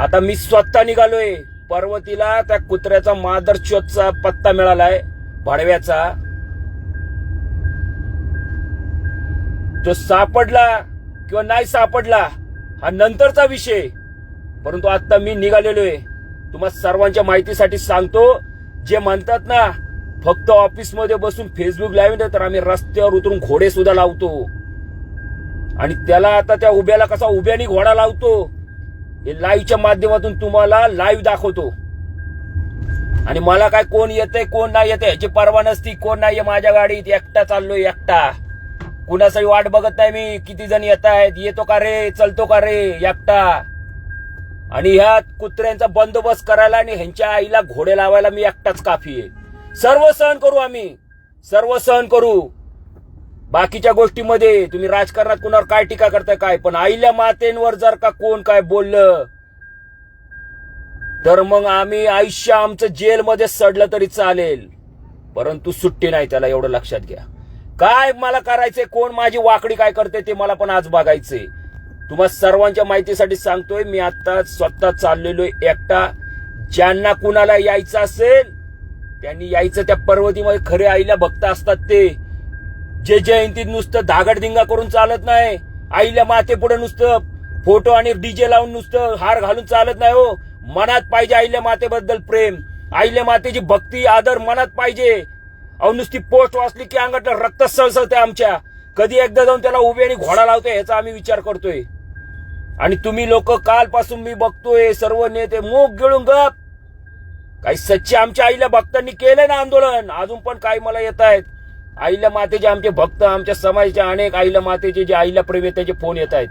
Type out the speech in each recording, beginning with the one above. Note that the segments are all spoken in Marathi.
आता मी स्वतः निघालोय. पर्वतीला त्या कुत्र्याचा मादरचोदचा पत्ता मिळालाय. भाडव्याचा. तो सापडला किंवा नाही सापडला हा नंतरचा विषय. परंतु आता मी निघालेलो आहे तुम्हा सर्वांच्या माहितीसाठी सांगतो. जे म्हणतात ना फक्त ऑफिसमध्ये बसून फेसबुक लाईव्ह तर आम्ही रस्त्यावर उतरून घोडे सुद्धा लावतो. आणि त्याला आता त्या उभ्याला कसा उभ्याने घोडा लावतो. हे लाईव्हच्या माध्यमातून तुम्हाला लाईव्ह दाखवतो. आणि मला काय कोण येतंय कोण नाही येते ह्याची परवा नसती कोण नाही माझ्या गाडीत एकटा चाललोय एकटा. कुणासाठी वाट बघत नाही मी किती जण येत आहेत येतो का रे चलतो का रे एकटा. आणि ह्या कुत्र्यांचा बंदोबस्त करायला आणि ह्यांच्या आईला घोडे लावायला मी एकटाच काफी आहे. सर्व सहन करू आम्ही. सर्व सहन करू. बाकीच्या गोष्टीमध्ये तुम्ही राजकारणात कुणावर काय टीका करताय काय? पण आईल्या मातेंवर जर का कोण काय बोललं तर मग आम्ही आयुष्य आमचं जेलमध्ये सडलं तरी चालेल. परंतु सुट्टी नाही त्याला एवढं लक्षात घ्या. काय मला करायचंय कोण माझी वाकडी काय करते ते मला पण आज बघायचंय. तुम्हा सर्वांच्या माहितीसाठी सांगतोय मी आता स्वतः चाललेलो एकटा. ज्यांना कुणाला यायचं असेल त्यांनी यायचं त्या पर्वतीमध्ये खरे आईला भक्त असतात ते. जे जयंतीत नुसतं धागडधिंगा करून चालत नाही. आईला माते पुढे नुसतं फोटो आणि डीजे लावून नुसतं हार घालून चालत नाही हो. मनात पाहिजे आईल्या मातेबद्दल प्रेम. आईल्या मातेची भक्ती आदर मनात पाहिजे. अहो नुसती पोस्ट वाचली की अंगातलं रक्त सळसळते आमच्या. कधी एकदा जाऊन त्याला उभे आणि घोडा लावतोय याचा आम्ही विचार करतोय. आणि तुम्ही लोक कालपासून मी बघतोय सर्व नेते मूग गिळून गप. काही सच्चे आमच्या आईला भक्तांनी केलंय ना आंदोलन? अजून पण काही मला येत आहेत आईला मातेचे आमचे भक्त आमच्या समाजाच्या अनेक आईला मातेचे जे आईला प्रेमी त्याचे फोन येत आहेत.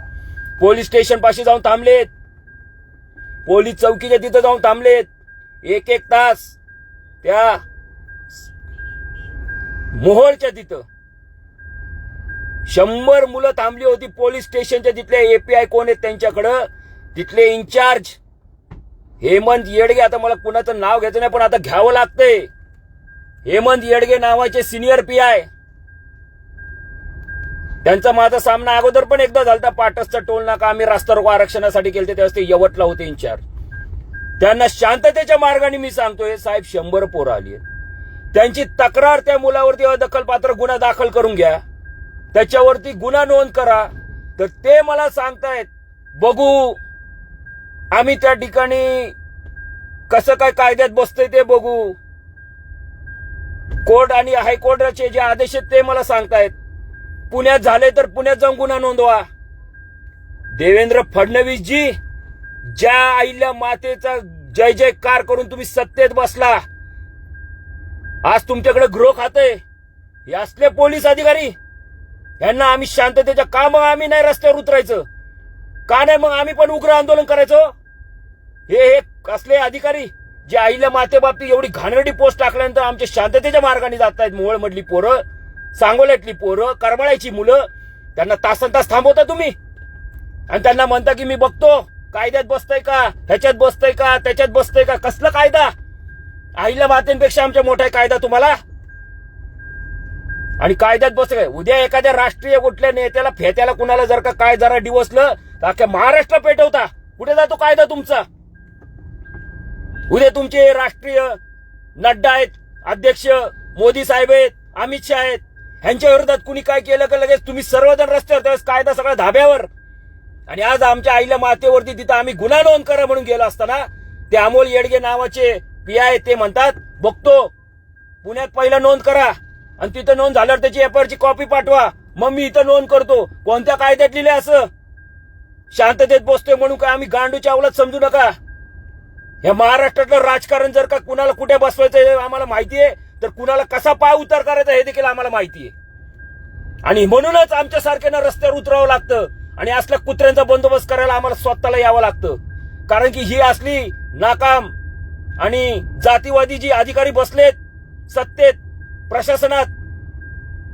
पोलीस स्टेशन पाशी जाऊन थांबलेत. पोलीस चौकीच्या तिथं जाऊन थांबलेत. एक एक तास त्या मोहोळच्या तिथं. शंभर मुलं थांबली होती पोलीस स्टेशनच्या तिथले एपीआय कोण आहेत त्यांच्याकडं? तिथले इन्चार्ज हेमंत येडगे आता मला कुणाचं नाव घ्यायचं नाही पण आता घ्यावं लागतंय. हेमंत येडगे नावाचे सिनियर पी आय. त्यांचा माझा सामना अगोदर पण एकदा झालता. पाटसचा टोल नाका. आम्ही रास्ता रोको आरक्षणासाठी केले त्यावेळेस ते यवतला होते इन्चार्ज त्यांना शांततेच्या मार्गाने मी सांगतोय साहेब शंभर पोरं आली त्यांची तक्रार त्या मुलावरती अदखलपात्र गुन्हा दाखल करून घ्या. त्याच्यावरती गुन्हा नोंद करा. तर ते मला सांगतायत बघू आम्ही त्या ठिकाणी कसं काय कायद्यात बसतंय ते बघू. कोर्ट आणि हायकोर्टाचे जे आदेश आहेत ते मला सांगतायत. पुण्यात झाले तर पुण्यात जाऊन गुन्हा नोंदवा. देवेंद्र फडणवीस जी ज्या आईल्या मातेचा जय जयकार करून तुम्ही सत्तेत बसला आज तुमच्याकडे गृह खाते. हे असले पोलीस अधिकारी यांना आम्ही शांततेच्या का मग आम्ही नाही रस्त्यावर उतरायचं. का नाही मग आम्ही पण उग्र आंदोलन करायचं? हे हे असले अधिकारी जे आईला माते बाबतीत एवढी घाणेरडी पोस्ट टाकल्यानंतर आमच्या शांततेच्या मार्गाने जात आहेत मोहोळ मधली पोरं सांगोल्यातली पोरं करमाळ्याची मुलं त्यांना तासन तास थांबवता तुम्ही. आणि त्यांना म्हणता की मी बघतो कायद्यात बसतय का ह्याच्यात बसतय का त्याच्यात बसतय का कसलं कायदा? आईला मातेंपेक्षा आमच्या मोठा आहे कायदा तुम्हाला? आणि कायद्यात बसतंय उद्या एखाद्या राष्ट्रीय कुठल्या नेत्याला फेत्याला कुणाला जर का काय जरा डिवसलं तर अख्ख्या महाराष्ट्र पेटवता. कुठे जातो कायदा तुमचा? उद्या तुमचे राष्ट्रीय नड्डा आहेत अध्यक्ष मोदी साहेब आहेत अमित शहा आहेत ह्यांच्या विरोधात कुणी काय केलं का लगेच तुम्ही सर्वजण रस्त्यावर त्यावेळेस कायदा सगळा धाब्यावर. आणि आज आमच्या आईला मातेवरती तिथं आम्ही गुन्हा नोंद करा म्हणून गेलो असताना ते अमोल येडगे नावाचे पी आय ते म्हणतात बघतो पुण्यात पहिला नोंद करा. आणि तिथं नोंद झाल्यावर त्याची एफआयआरची कॉपी पाठवा. मग मी इथं नोंद करतो. कोणत्या कायद्यात लिहिले असं? शांततेत बसतोय म्हणून काय आम्ही गांडू चावलात समजू नका? या महाराष्ट्रातलं राजकारण जर का कुणाला कुठे बसवायचं हे आम्हाला माहिती आहे तर कुणाला कसा पाय उतार करायचा हे देखील आम्हाला माहिती आहे आणि म्हणूनच आमच्या सारख्यांना रस्त्यावर उतरावं लागतं आणि असल्या कुत्र्यांचा बंदोबस्त करायला आम्हाला स्वतःला यावं लागतं. कारण की ही असली नाकाम आणि जातीवादी जी अधिकारी बसलेत सत्तेत प्रशासनात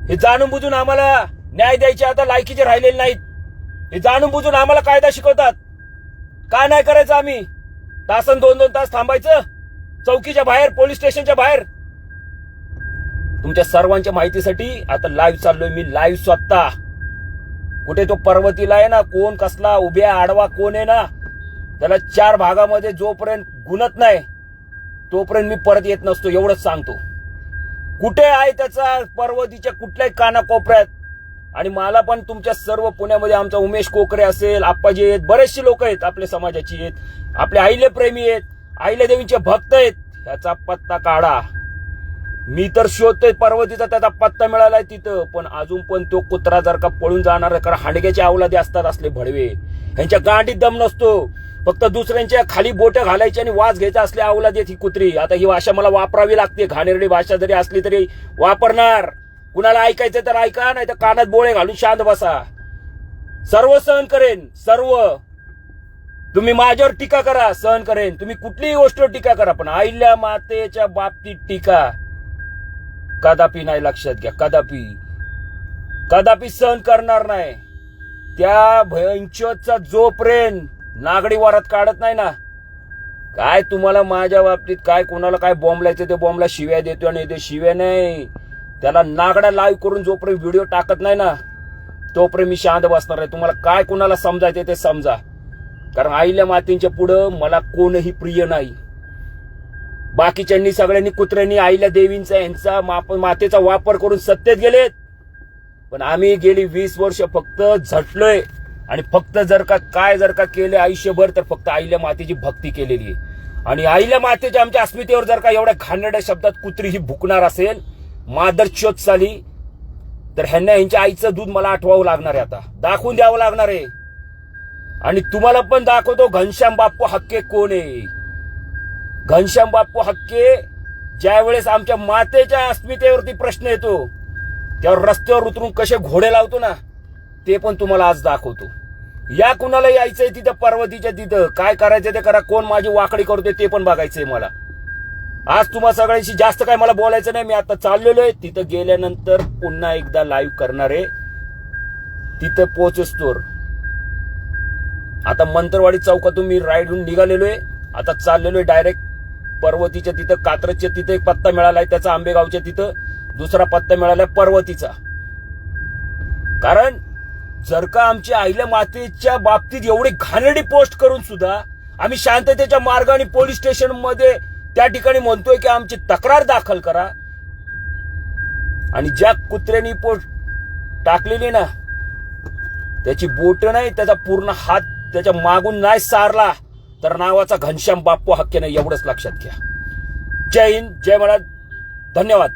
हे जाणून बुजून आम्हाला न्याय द्यायचे आता लायकीचे राहिलेले नाहीत. हे जाणून बुजून आम्हाला कायदा शिकवतात. काय नाही करायचं आम्ही? तासन दोन दोन तास थांबायचं. चौकीच्या बाहेर पोलीस स्टेशनच्या बाहेर. तुमच्या सर्वांच्या माहितीसाठी आता लाईव्ह चाललोय मी लाईव्ह स्वतः. कुठे तो पर्वतीला आहे ना कोण कसला उभ्या आडवा कोण आहे ना त्याला चार भागामध्ये जोपर्यंत गुणत नाही तोपर्यंत मी परत येत नसतो एवढंच सांगतो. कुठे आहे त्याचा पर्वतीच्या कुठल्याही कानाकोपऱ्यात? आणि मला पण तुमच्या सर्व पुण्यामध्ये आमचा उमेश कोकरे असेल आप्पाजी आहेत बरेचसे लोक आहेत आपल्या समाजाची आहेत आपले आईले प्रेमी आहेत आईले देवींचे भक्त आहेत ह्याचा पत्ता काढा. मी तर शोधतोय पर्वतीचा त्याचा पत्ता मिळालाय तिथं पण अजून पण तो कुत्रा जर का पळून जाणार कारण हांडग्याचे अवलादी असतात असले भडवे. ह्यांच्या गांडीत दम नसतो. फक्त दुसऱ्यांच्या खाली बोट घालायची आणि वास घ्यायचा असले अवलादी ही कुत्री. आता ही भाषा मला वापरावी लागते. घाणेरडी भाषा जरी असली तरी वापरणार. कुणाला ऐकायचं तर ऐका नाही तर कानात बोळे घालून शांत बसा. सर्व सहन करेन सर्व. तुम्ही माझ्यावर टीका करा सहन करेन. तुम्ही कुठलीही गोष्टीवर टीका करा पण आईल्या मातेच्या बाबतीत टीका. कदापि नाही लक्षात घ्या. कदापि. कदापि सहन करणार नाही. त्या भयंचोदचा जोपर्यंत नागडी वारात काढत नाही ना काय तुम्हाला माझ्या बाबतीत काय कोणाला काय बॉम्बलायचं ते बॉम्बला शिव्या देतो आणि ते शिव्या नाही. त्याला नागडा लाईव्ह करून जोपर्यंत व्हिडिओ टाकत नाही ना तोपर्यंत मी शांत बसणार आहे. तुम्हाला काय कोणाला समजायचं ते समजा. कारण आईल्या मातींच्या पुढं मला कोणही प्रिय नाही. बाकीच्यांनी सगळ्यांनी कुत्र्यांनी आईल्या देवींचा यांचा माप मातेचा वापर करून सत्तेत गेलेत. पण आम्ही गेली वीस वर्ष फक्त झटलोय. आणि फक्त जर का काय जर का केलं आयुष्यभर तर फक्त आईल्या मातेची भक्ती केलेली आहे. आणि आईल्या मातेच्या आमच्या अस्मितेवर जर का एवढ्या घाणेरड्या शब्दात कुत्री ही भुकणार असेल मादर चोत चाली तर ह्यांना यांच्या आईचं दूध मला आठवावं लागणार आहे आता. दाखवून द्यावं लागणार आहे. आणि तुम्हाला पण दाखवतो घनश्याम बाप्पू हक्के कोण आहे? घनश्याम बाप्पू हक्के ज्या वेळेस आमच्या मातेच्या अस्मितेवरती प्रश्न येतो त्यावर रस्त्यावर उतरून कसे घोडे लावतो ना ते पण तुम्हाला आज दाखवतो. या कुणाला यायचंय तिथं पर्वतीच्या तिथं? काय करायचं ते करा कोण माझी वाकडी करतोय ते पण बघायचंय मला. आज तुम्हा सगळ्यांशी जास्त काय मला बोलायचं नाही. मी आता चाललेलो आहे तिथं गेल्यानंतर पुन्हा एकदा लाईव्ह करणार आहे तिथं पोहोचस्तोर आता मंत्रवाडी चौकातून मी राईडहून निघालेलो आहे आता चाललेलो आहे डायरेक्ट पर्वतीच्या तिथं कात्रजच्या तिथं एक पत्ता मिळालाय त्याचा आंबेगावच्या तिथं. दुसरा पत्ता मिळालाय पर्वतीचा. कारण जर का आमच्या आईल्या मातेच्या बाबतीत एवढी घाणेरडी पोस्ट करून सुद्धा आम्ही शांततेच्या मार्गाने पोलीस स्टेशनमध्ये त्या ठिकाणी म्हणतोय की आमची तक्रार दाखल करा. आणि ज्या कुत्र्यानी पोट टाकलेली ना त्याची बोट नाही त्याचा पूर्ण हात त्याच्या मागून नाही सारला तर नावाचा घनश्याम बाप्पू हक्के नाही एवढंच लक्षात घ्या. जय हिंद जय महाराज धन्यवाद.